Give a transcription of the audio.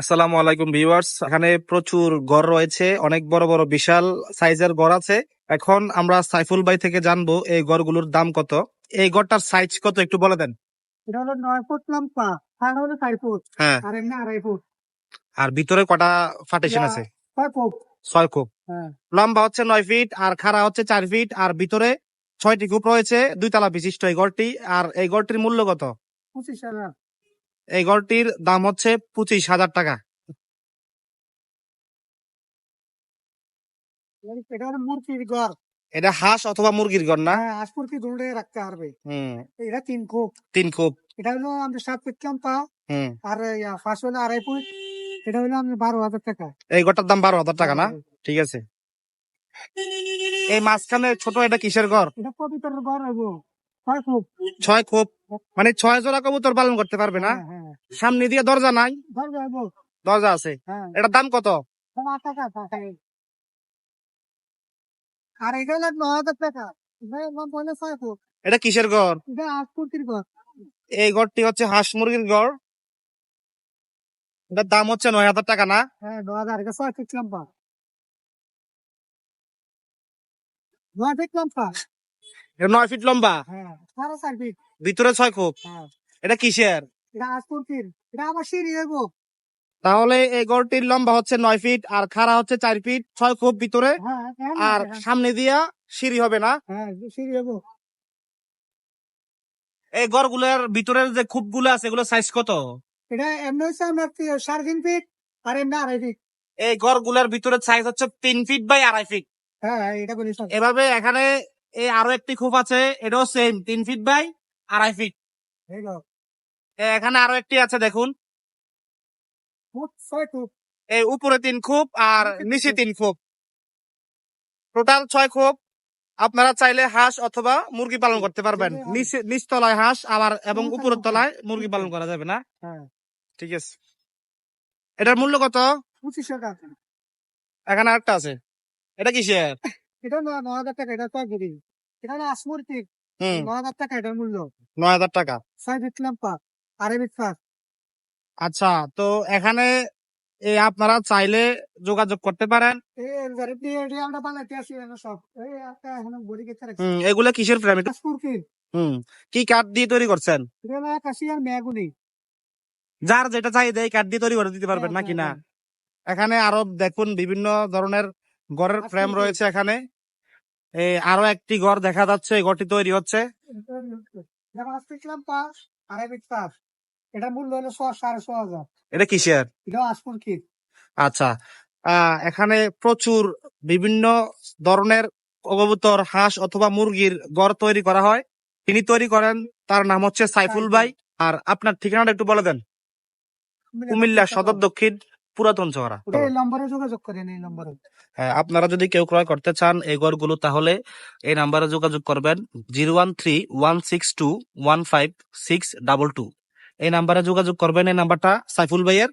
আসসালামু আলাইকুম ভিউয়ার্স। এখানে প্রচুর ঘর রয়েছে অনেক বড় বড় বিশাল সাইজের ঘর আছে। এখন আমরা সাইফুল ভাই থেকে জানব এই ঘরগুলোর দাম কত। এই ঘরটার সাইজ কত একটু বলে দেন। এটা হলো নয় ফুট লম্বা আর হলো চার ফুট হ্যাঁ। আর এমনি আড়াই ফুট। আর ভিতরে কটা ফার্টিশন আছে? ছয় ফুট। ছয় কূপ হ্যাঁ। লম্বা হচ্ছে নয় ফিট আর খাড়া হচ্ছে চার ফিট আর ভিতরে ছয়টি কূপ রয়েছে দুই তলা বিশিষ্ট এই ঘরটি আর এই ঘরটির মূল্য কত? পঁচিশ হাজার। এই ঘরটির দাম হচ্ছে পঁচিশ হাজার টাকা। এটা হাঁস অথবা মুরগির ঘর না? হ্যাঁ হাঁস মুরগি রাখতে পারবে। এটা তিন তিন এটা হলো সাত আর ফাঁস হলো আড়াই ফুট। এটা হলো আমাদের বারো হাজার টাকা। এই ঘরটার দাম বারো হাজার টাকা না? ঠিক আছে। এই মাঝখানে ছোট এটা কিসের ঘর? এটা পবিত্র ঘর হব ছয় খোপ মানে ছয় জোড়া কবুতর পালন করতে পারবে না? হ্যাঁ হ্যাঁ। সামনে দিয়ে দরজা নাই? দরজা আছে। হ্যাঁ। এটার দাম কত? আর এটা হলো ন হাজার টাকা। কিসের ঘর? এটা আট ঘর। এই ঘরটি হচ্ছে হাঁস মুরগির ঘর। এটার দাম হচ্ছে নয় হাজার টাকা না? হ্যাঁ এটা নয় ফিট লম্বা? হ্যাঁ সাড়ে চার ফিট। ভিতরে ছয় খোপ হ্যাঁ। এটা কিসের? এটা আট এটা আবার সিঁড়ি হব তাহলে এই ঘরটির লম্বা হচ্ছে নয় ফিট আর খাড়া হচ্ছে চার ফিট। ছয় খোপ ভিতরে। হ্যাঁ আর সামনে দিয়া সিঁড়ি হবে না? সিঁড়ি হব এই ভিতরের যে খুবগুলো আছে এগুলো সাইজ কত? এটা এমনি হচ্ছে আপনার সাড়ে তিন ফিট আর এমনি আড়াই ফিট। এই ঘরগুলোর ভিতরের সাইজ হচ্ছে তিন ফিট বাই আড়াই ফিট। হ্যাঁ এটা বলি এভাবে এখানে এই আরও একটি খোপ আছে এটাও সেম তিন ফিট বাই আড়াই ফিট এখানে আরও একটি আছে দেখুন। এই উপরে তিন খোপ আর নিচে তিন খোপ টোটাল ছয় খোপ আপনারা চাইলে হাঁস অথবা মুরগি পালন করতে পারবেন। নিচে নিচ তলায় হাঁস আবার এবং উপরের তলায় মুরগি পালন করা যাবে না। হ্যাঁ। ঠিক আছে। এটার মূল্য কত? পঁচিশ টাকা এখানে আরেকটা আছে। এটা কিসের? এটা ন ন হাজার টাকা এটা ছয় কেজি এটা হলো আসমুরতি হুম। ন হাজার টাকা এটার মূল্য। নয় হাজার টাকা। আচ্ছা তো এখানে এই আপনারা চাইলে যোগাযোগ করতে পারেন। এখানে এখানে এগুলো কিসের হুম কি কাঠ দিয়ে তৈরি করছেন? যার যেটা চাই এই কাঠ দিয়ে তৈরি করে দিতে পারবেন নাকি না? এখানে আরও দেখুন বিভিন্ন ধরনের ঘরের আচ্ছা, ফ্রেম রয়েছে এখানে। এই আরও একটি ঘর দেখা যাচ্ছে এই ঘরটি তৈরি হচ্ছে। এটা মূল্য হলো সাড়ে ছ হাজার। কিসের? আচ্ছা আহ, এখানে প্রচুর বিভিন্ন ধরনের কবুতর হাঁস অথবা মুরগির ঘর তৈরি করা হয়। তিনি তৈরি করেন তার নাম হচ্ছে সাইফুল ভাই। আর আপনার ঠিকানাটা একটু বলে দেন। কুমিল্লা সদর দক্ষিণ। পুরাতন চওড়া এই নম্বরে যোগাযোগ করেন এই নম্বরে। হ্যাঁ আপনারা যদি কেউ ক্রয় করতে চান এই ঘরগুলো তাহলে এই নাম্বারে যোগাযোগ করবেন zero one three one six two one five six double two. এই নাম্বারে যোগাযোগ করবেন এই নাম্বারটা সাইফুল ভাইয়ের।